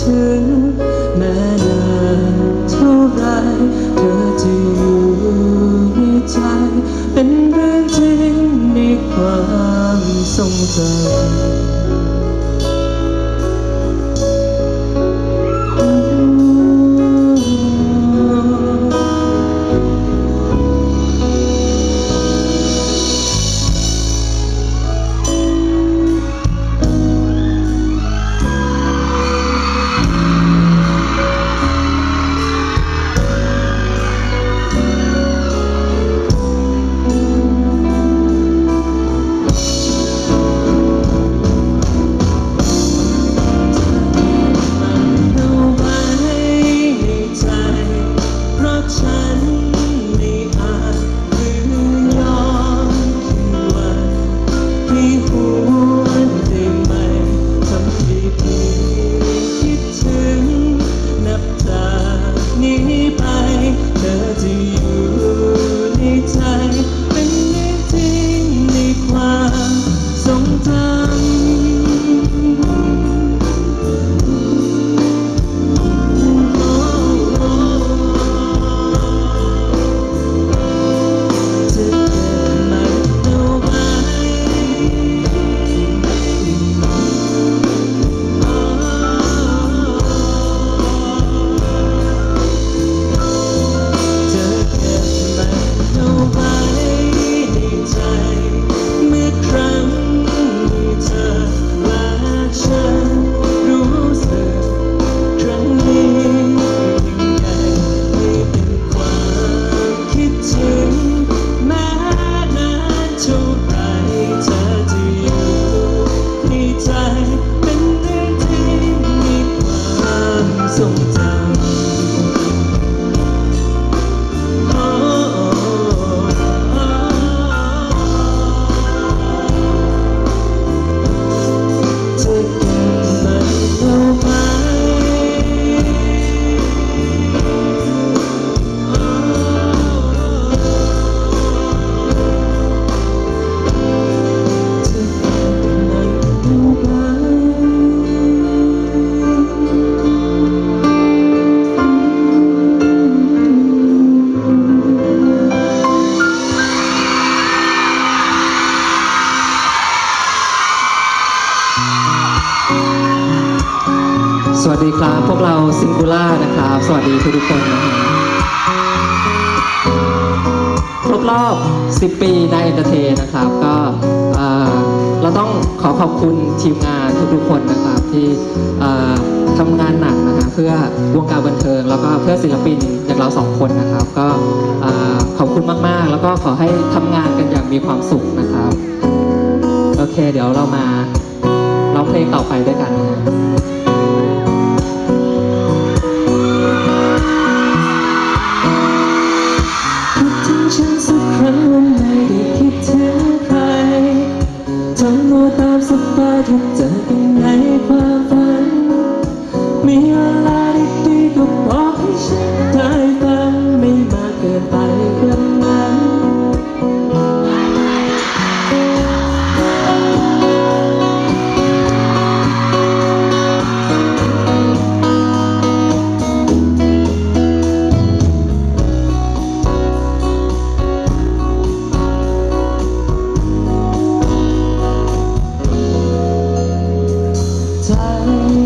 ถึงแม้นานเท่าไรเธอจะอยู่ในใจ เป็นเรื่องจริงในความทรงจำ สวัสดีครับ พวกเราซิงคูล่านะครับ สวัสดีทุกๆคนนะครับครบรอบ 10 ปีในเอนเตอร์เทนนะครับ ก็เราต้องขอขอบคุณทีมงานทุกๆคนนะครับ ที่ทำงานหนักนะฮะเพื่อวงการบันเทิง แล้วก็เพื่อศิลปินอย่างเราสองคนนะครับ ก็ขอบคุณมากๆ แล้วก็ขอให้ทำงานกันอย่างมีความสุขนะครับ โอเค เดี๋ยวเรามาร้องเพลงต่อไปด้วยกันนะฮะคิ 在。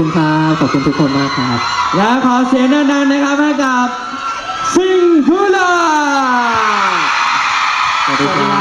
ุณครับ ขอบคุณทุกคนมากครับ และขอเสียงดันๆนะครับให้กับซิงคูล่าสวัสดีครับ